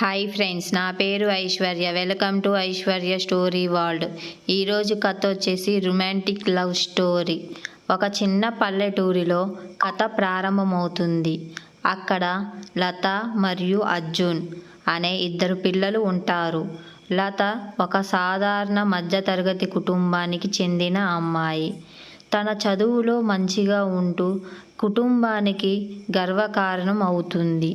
Hi friends నా పేరు Aishwarya. Welcome to Aishwarya story world. ఈరోజు కథ వచ్చేసి రొమాంటిక్ లవ్ స్టోరీ. ఒక చిన్న పల్లెటూరిలో కథ ప్రారంభమవుతుంది. అక్కడ లత మరియు అర్జున్ అనే ఇద్దరు పిల్లలు ఉంటారు. లత ఒక సాధారణ మధ్యతరగతి కుటుంబానికి చెందిన అమ్మాయి. తన చదువులో మంచిగా ఉంటూ కుటుంబానికి గర్వకారణం అవుతుంది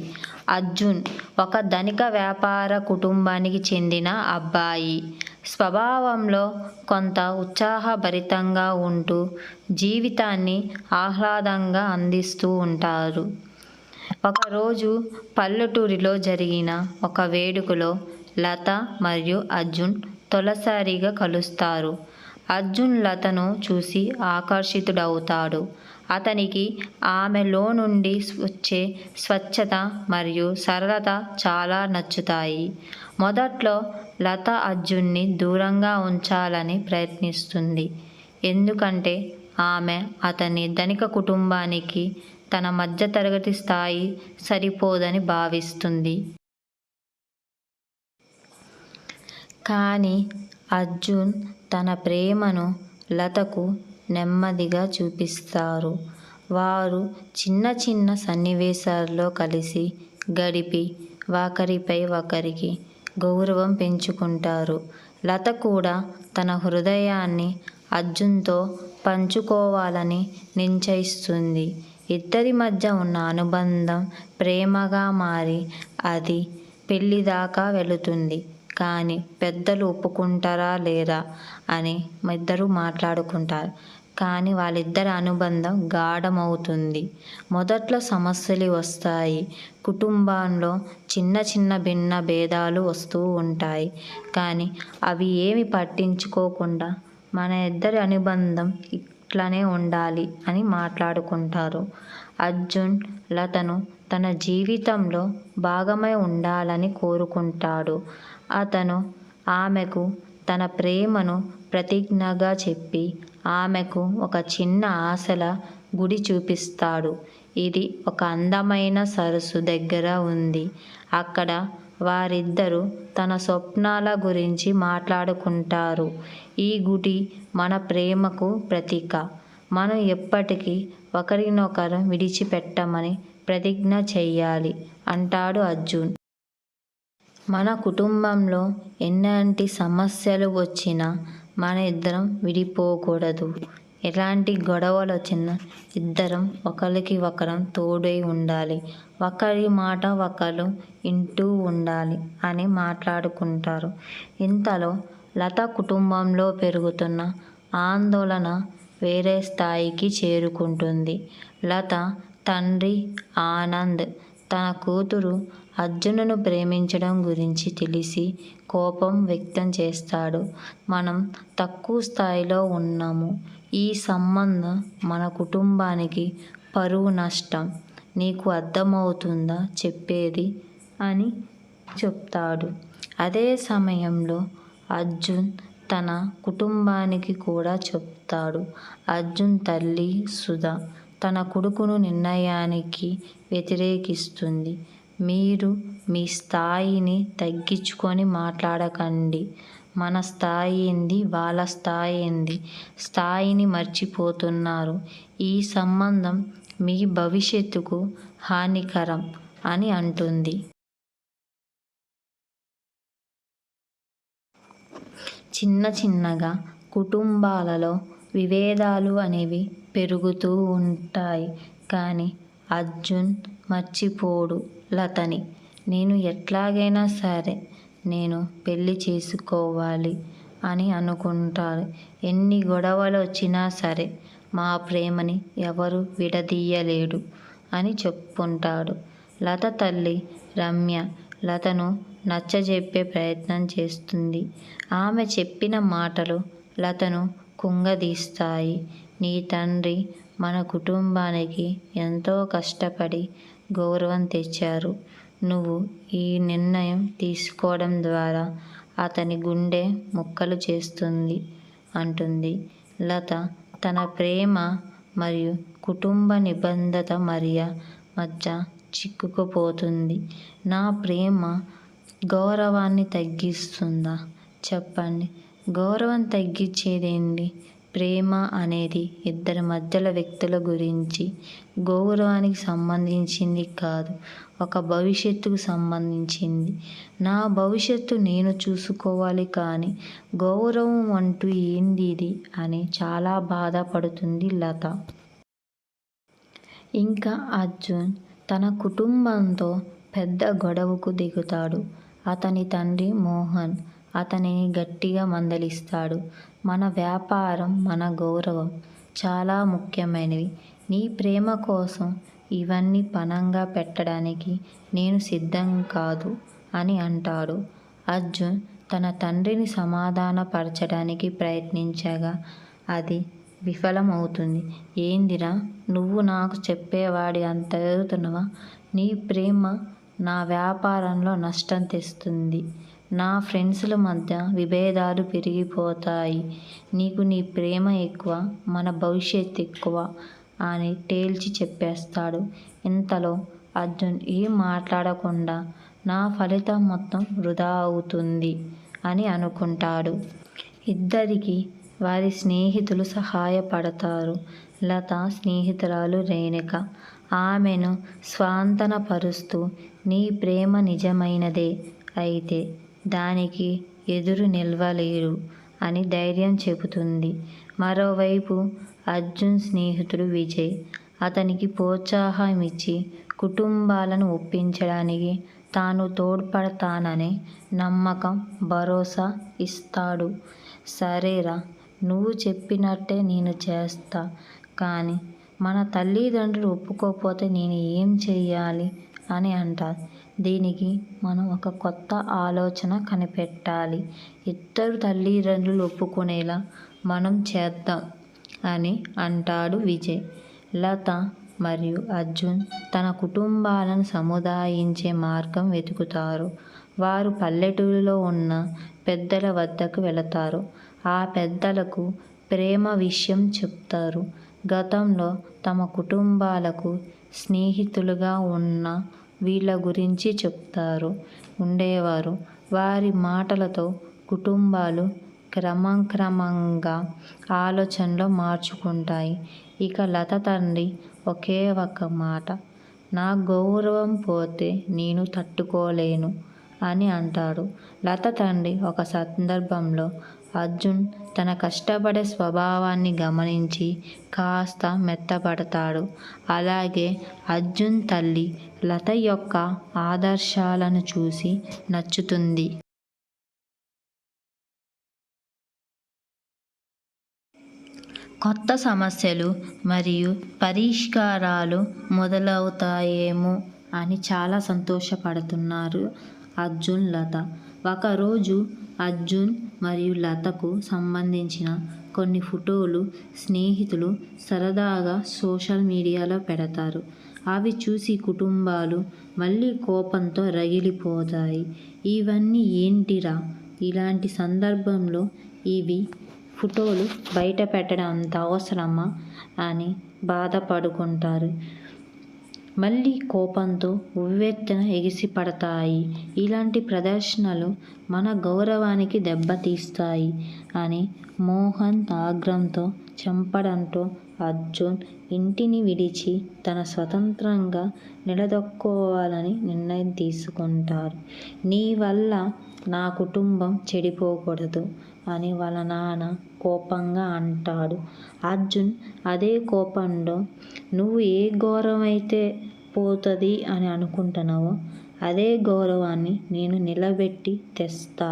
అర్జున్ ఒక ధనిక వ్యాపార కుటుంబానికి చెందిన అబ్బాయి. స్వభావంలో కొంత ఉత్సాహభరితంగా ఉంటూ జీవితాన్ని ఆహ్లాదంగా అందిస్తూ ఉంటారు. ఒకరోజు పల్లెటూరిలో జరిగిన ఒక వేడుకలో లత మరియు అర్జున్ తొలిసారిగా కలుస్తారు. అర్జున్ లతను చూసి ఆకర్షితుడవుతాడు. అతనికి ఆమెలో నుండి వచ్చే స్వచ్ఛత మరియు సరళత చాలా నచ్చుతాయి. మొదట్లో లత అర్జున్ని దూరంగా ఉంచాలని ప్రయత్నిస్తుంది. ఎందుకంటే ఆమె అతని ధనిక కుటుంబానికి తన మధ్యతరగతి స్థాయి సరిపోదని భావిస్తుంది. కానీ అర్జున్ తన ప్రేమను లతకు నెమ్మదిగా చూపిస్తారు. వారు చిన్న చిన్న సన్నివేశాల్లో కలిసి గడిపి ఒకరిపై ఒకరికి గౌరవం పెంచుకుంటారు. లత కూడా తన హృదయాన్ని అర్జున్తో పంచుకోవాలని నిశ్చయిస్తుంది. ఇద్దరి మధ్య ఉన్న అనుబంధం ప్రేమగా మారి అది పెళ్ళిదాకా వెళుతుంది. కానీ పెద్దలు ఒప్పుకుంటారా లేరా అని ఇద్దరు మాట్లాడుకుంటారు. కానీ వాళ్ళిద్దరి అనుబంధం గాఢమవుతుంది. మొదట్లో సమస్యలు వస్తాయి. కుటుంబంలో చిన్న చిన్న భిన్న భేదాలు వస్తూ ఉంటాయి. కానీ అవి ఏమి పట్టించుకోకుండా మన ఇద్దరి అనుబంధం ఇట్లనే ఉండాలి అని మాట్లాడుకుంటారు. అర్జున్ లతను తన జీవితంలో భాగమై ఉండాలని కోరుకుంటాడు. అతను ఆమెకు తన ప్రేమను ప్రతిజ్ఞగా చెప్పి ఆమెకు ఒక చిన్న ఆశల గుడి చూపిస్తాడు. ఇది ఒక అందమైన సరస్సు దగ్గర ఉంది. అక్కడ వారిద్దరూ తన స్వప్నాల గురించి మాట్లాడుకుంటారు. ఈ గుడి మన ప్రేమకు ప్రతీక. మనం ఎప్పటికీ ఒకరినొకరు విడిచిపెట్టమని ప్రతిజ్ఞ చెయ్యాలి అంటాడు అర్జున్. మన కుటుంబంలో ఎలాంటి సమస్యలు వచ్చినా మన ఇద్దరం విడిపోకూడదు. ఎలాంటి గొడవలు వచ్చినా ఇద్దరం ఒకరికి ఒకరం తోడై ఉండాలి. ఒకరి మాట ఒకరు వింటూ ఉండాలి అని మాట్లాడుకుంటారు. ఇంతలో లత కుటుంబంలో పెరుగుతున్న ఆందోళన వేరే స్థాయికి చేరుకుంటుంది. లత తండ్రి ఆనంద్ తన కూతురు అర్జునును ప్రేమించడం గురించి తెలిసి కోపం వ్యక్తం చేస్తాడు. మనం తక్కువ స్థాయిలో ఉన్నాము. ఈ సంబంధం మన కుటుంబానికి పరువు నష్టం. నీకు అర్థమవుతుందా చెప్పేది అని చెప్తాడు. అదే సమయంలో అర్జున్ తన కుటుంబానికి కూడా చెప్తాడు. అర్జున్ తల్లి సుధా తన కొడుకును నిర్ణయానికి వ్యతిరేకిస్తుంది. మీరు మీ స్థాయిని తగ్గించుకొని మాట్లాడకండి. మన స్థాయి ఏంది? వాళ్ళ స్థాయి ఏంది? స్థాయిని మర్చిపోతున్నారు. ఈ సంబంధం మీ భవిష్యత్తుకు హానికరం అని అంటుంది. చిన్న చిన్నగా కుటుంబాలలో విభేదాలు అనేవి పెరుగుతూ ఉంటాయి. కానీ అర్జున్ మర్చిపోడు లతని. నేను ఎట్లాగైనా సరే నేను పెళ్ళి చేసుకోవాలి అని అనుకుంటారు ఎన్ని గొడవలు వచ్చినా సరే మా ప్రేమని ఎవరు విడదీయలేడు అని చెప్పుకుంటాడు. లత తల్లి రమ్య లతను నచ్చజెప్పే ప్రయత్నం చేస్తుంది. ఆమె చెప్పిన మాటలు లతను కుంగదీస్తాయి. నీ తండ్రి మన కుటుంబానికి ఎంతో కష్టపడి గౌరవం తెచ్చారు. నువ్వు ఈ నిర్ణయం తీసుకోవడం ద్వారా అతని గుండె ముక్కలు చేస్తుంది అంటుంది. లత తన ప్రేమ మరియు కుటుంబ నిబంధత మరియ మధ్య చిక్కుకుపోతుంది. నా ప్రేమ గౌరవాన్ని తగ్గిస్తుందా? చెప్పండి. గౌరవం తగ్గించేదేంటి ప్రేమ అనేది ఇద్దరి మధ్యల వ్యక్తుల గురించి గౌరవానికి సంబంధించింది కాదు ఒక భవిష్యత్తుకు సంబంధించింది. నా భవిష్యత్తు నేను చూసుకోవాలి కానీ గౌరవం అంటూ ఏంది ఇది అని చాలా బాధపడుతుంది లత. ఇంకా అర్జున్ తన కుటుంబంతో పెద్ద గొడవకు దిగుతాడు. అతని తండ్రి మోహన్ అతనిని గట్టిగా మందలిస్తాడు. మన వ్యాపారం మన గౌరవం చాలా ముఖ్యమైనవి. నీ ప్రేమ కోసం ఇవన్నీ పణంగా పెట్టడానికి నేను సిద్ధం కాదు అని అంటాడు. అర్జున్ తన తండ్రిని సమాధానపరచడానికి ప్రయత్నించగా అది విఫలమవుతుంది. ఏందిరా నువ్వు నాకు చెప్పేవాడి అంత ఎదుగుతున్నావా? నీ ప్రేమ నా వ్యాపారంలో నష్టం తెస్తుంది. నా ఫ్రెండ్స్ల మధ్య విభేదాలు పెరిగిపోతాయి. నీకు నీ ప్రేమ ఎక్కువ మన భవిష్యత్తు ఎక్కువ అని తేల్చి చెప్పేస్తాడు. ఇంతలో అర్జున్ ఏం మాట్లాడకుండా నా ఫలితం మొత్తం వృధా అవుతుంది అని అనుకుంటాడు. ఇద్దరికి వారి స్నేహితులు సహాయపడతారు. లత స్నేహితురాలు రేణుక. ఆమెను స్వాంతనపరుస్తూ నీ ప్రేమ నిజమైనదే అయితే దానికి ఎదురు నిల్వలేరు అని ధైర్యం చెబుతుంది. మరోవైపు అర్జున్ స్నేహితుడు విజయ్ అతనికి ప్రోత్సాహం ఇచ్చి కుటుంబాలను ఒప్పించడానికి తాను తోడ్పడతాననే నమ్మకం భరోసా ఇస్తాడు. సరేరా నువ్వు చెప్పినట్టే నేను చేస్తా. కానీ మన తల్లిదండ్రులు ఒప్పుకోకపోతే నేను ఏం చెయ్యాలి అని అంటారు. దీనికి మనం ఒక కొత్త ఆలోచన కనిపెట్టాలి. ఇద్దరు తల్లిదండ్రులు ఒప్పుకునేలా మనం చేద్దాం అని అంటాడు విజయ్. లత మరియు అర్జున్ తన కుటుంబాలను సముదాయించే మార్గం వెతుకుతారు. వారు పల్లెటూరులో ఉన్న పెద్దల వద్దకు వెళతారు. ఆ పెద్దలకు ప్రేమ విషయం చెప్తారు. గతంలో తమ కుటుంబాలకు స్నేహితులుగా ఉన్న వీళ్ళ గురించి చెప్తారు. ఉండేవారు. వారి మాటలతో కుటుంబాలు క్రమక్రమంగా ఆలోచనలో మార్చుకుంటాయి. ఇక లత తండ్రి ఒకే ఒక మాట నా గౌరవం పోతే నేను తట్టుకోలేను అని అంటాడు. లత తండ్రి ఒక సందర్భంలో అర్జున్ తన కష్టపడే స్వభావాన్ని గమనించి కాస్త మెత్తపడతాడు. అలాగే అర్జున్ తల్లి లత యొక్క ఆదర్శాలను చూసి నచ్చుతుంది. కొత్త సమస్యలు మరియు పరిష్కారాలు మొదలవుతాయేమో అని చాలా సంతోషపడుతున్నారు అర్జున్ లత. ఒకరోజు అర్జున్ మరియు లతకు సంబంధించిన కొన్ని ఫోటోలు స్నేహితులు సరదాగా సోషల్ మీడియాలో పెడతారు. అవి చూసి కుటుంబాలు మళ్ళీ కోపంతో రగిలిపోతాయి. ఇవన్నీ ఏంటిరా? ఇలాంటి సందర్భంలో ఇవి ఫోటోలు బయట పెట్టడం అంత అవసరమా? అని బాధపడుకుంటారు. మళ్ళీ కోపంతో ఉవ్వెత్తున ఎగిసిపడతాయి. ఇలాంటి ప్రదర్శనలు మన గౌరవానికి దెబ్బతీస్తాయి అని మోహన్ ఆగ్రహంతో చంపడంతో అర్జున్ ఇంటిని విడిచి తన స్వతంత్రంగా నిలదొక్కోవాలని నిర్ణయం తీసుకుంటారు. నీ వల్ల నా కుటుంబం చెడిపోకూడదు. అని వాళ్ళ నాన్న కోపంగా అంటాడు. అర్జున్ అదే కోపంలో నువ్వు ఏ గౌరవం అయితే పోతుంది అని అనుకుంటున్నావో అదే గౌరవాన్ని నేను నిలబెట్టి తెస్తా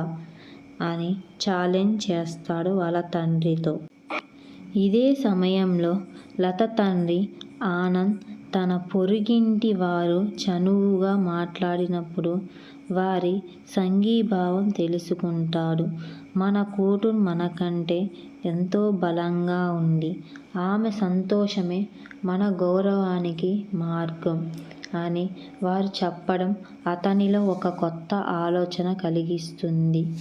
అని ఛాలెంజ్ చేస్తాడు వాళ్ళ తండ్రితో. ఇదే సమయంలో లత తండ్రి ఆనంద్ తన పొరుగింటి వారు చనువుగా మాట్లాడినప్పుడు వారి సంఘీభావం తెలుసుకుంటాడు. మన కూతురు మనకంటే ఎంతో బలంగా ఉంది. ఆమె సంతోషమే మన గౌరవానికి మార్గం అని వారు చెప్పడం అతనిలో ఒక కొత్త ఆలోచన కలిగిస్తుంది.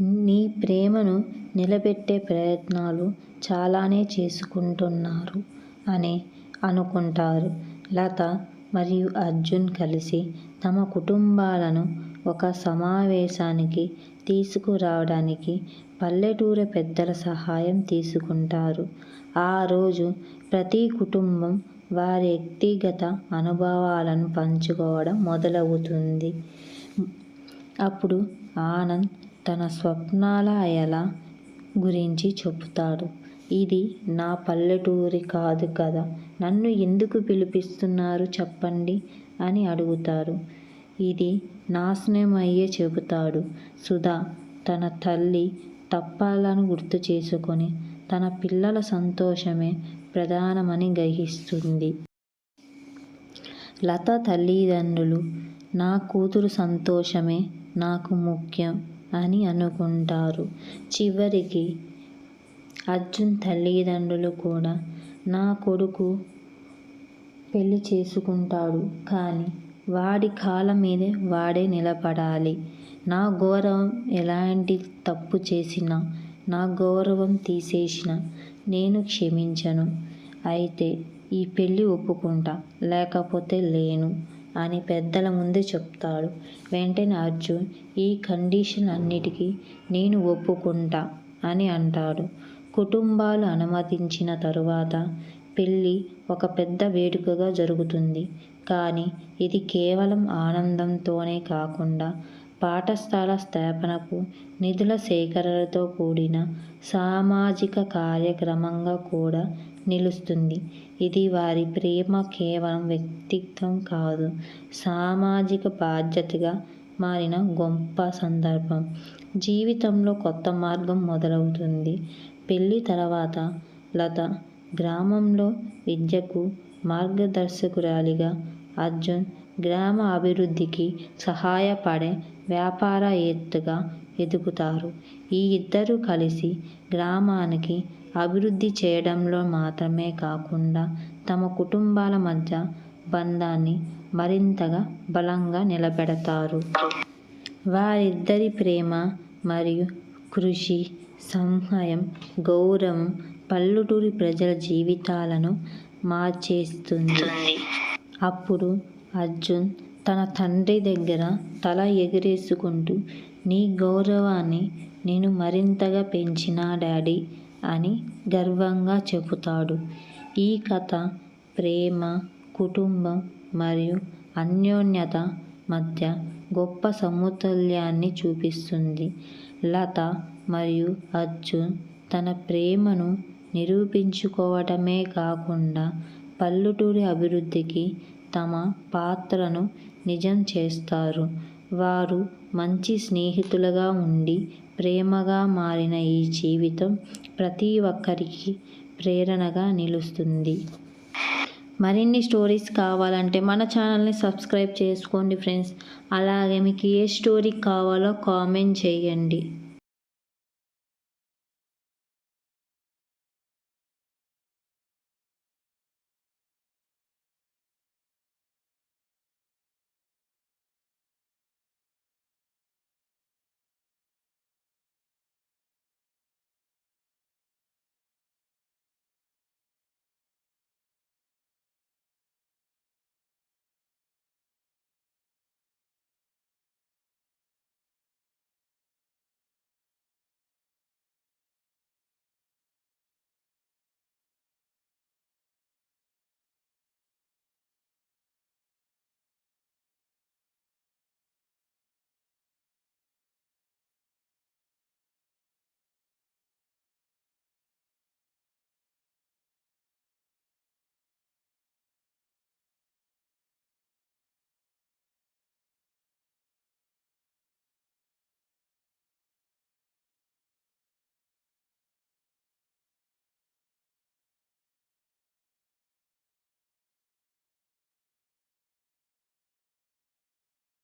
నీ ప్రేమను నిలబెట్టే ప్రయత్నాలు చాలానే చేసుకుంటున్నారు అని అనుకుంటారు. లత మరియు అర్జున్ కలిసి తమ కుటుంబాలను ఒక సమావేశానికి తీసుకురావడానికి పల్లెటూరి పెద్దల సహాయం తీసుకుంటారు. ఆ రోజు ప్రతి కుటుంబం వారి వ్యక్తిగత అనుభవాలను పంచుకోవడం మొదలవుతుంది. అప్పుడు ఆనంద్ తన స్వప్నాలయల గురించి చెబుతాడు. ఇది నా పల్లెటూరు కాదు కదా నన్ను ఎందుకు పిలిపిస్తున్నారు చెప్పండి అని అడుగుతారు. ఇది నాశనమయ్యే చెబుతాడు. సుధా తన తల్లి తప్పాలను గుర్తు చేసుకొని తన పిల్లల సంతోషమే ప్రధానమని గ్రహిస్తుంది. లత తల్లిదండ్రులు నా కూతురు సంతోషమే నాకు ముఖ్యం అని అనుకుంటారు. చివరికి అర్జున్ తల్లిదండ్రులు కూడా నా కొడుకు పెళ్ళి చేసుకుంటాడు కానీ వాడి కాళ్ళ మీద వాడే నిలబడాలి. నా గౌరవం ఎలాంటి తప్పు చేసినా, నా గౌరవం తీసేసినా నేను క్షమించను. అయితే ఈ పెళ్ళి ఒప్పుకుంటా లేకపోతే లేను అని పెద్దల ముందే చెప్తాడు వెంటనే అర్జున్ ఈ కండిషన్ అన్నిటికీ నేను ఒప్పుకుంటా అని అంటాడు. కుటుంబాలు అనుమతించిన తరువాత పెళ్ళి ఒక పెద్ద వేడుకగా జరుగుతుంది. కానీ ఇది కేవలం ఆనందంతోనే కాకుండా పాఠశాల స్థాపనకు నిధుల సేకరణతో కూడిన సామాజిక కార్యక్రమంగా కూడా నిలుస్తుంది. ఇది వారి ప్రేమ కేవలం వ్యక్తిత్వం కాదు సామాజిక బాధ్యతగా మారిన గొప్ప సందర్భం. జీవితంలో కొత్త మార్గం మొదలవుతుంది. పెళ్ళి తర్వాత లత గ్రామంలో విద్యకు మార్గదర్శకురాలిగా, అర్జున్ గ్రామ అభివృద్ధికి సహాయపడే వ్యాపారవేత్తగా ఎదుగుతారు. ఈ ఇద్దరూ కలిసి గ్రామానికి అభివృద్ధి చేయడంలో మాత్రమే కాకుండా తమ కుటుంబాల మధ్య బంధాన్ని మరింతగా బలంగా నిలబెడతారు. వారిద్దరి ప్రేమ మరియు కృషి, సహాయం, గౌరవం పల్లెటూరి ప్రజల జీవితాలను మార్చేస్తుంది. అప్పుడు అర్జున్ తన తండ్రి దగ్గర తల ఎగరేసుకుంటూ నీ గౌరవాన్ని నేను మరింతగా పెంచినా డాడీ అని గర్వంగా చెబుతాడు. ఈ కథ ప్రేమ, కుటుంబం మరియు అన్యోన్యత మధ్య గొప్ప సమతుల్యాన్ని చూపిస్తుంది. లత మరియు అర్జున్ తన ప్రేమను నిరూపించుకోవటమే కాకుండా పల్లెటూరి అభివృద్ధికి తమ పాత్రను నిజం చేస్తారు. వారు మంచి స్నేహితులుగా ఉండి ప్రేమగా మారిన ఈ జీవితం ప్రతి ఒక్కరికీ ప్రేరణగా నిలుస్తుంది. మరిన్ని స్టోరీస్ కావాలంటే మన ఛానల్ని సబ్స్క్రైబ్ చేసుకోండి ఫ్రెండ్స్. అలాగే మీకు ఏ స్టోరీ కావాలో కామెంట్ చేయండి.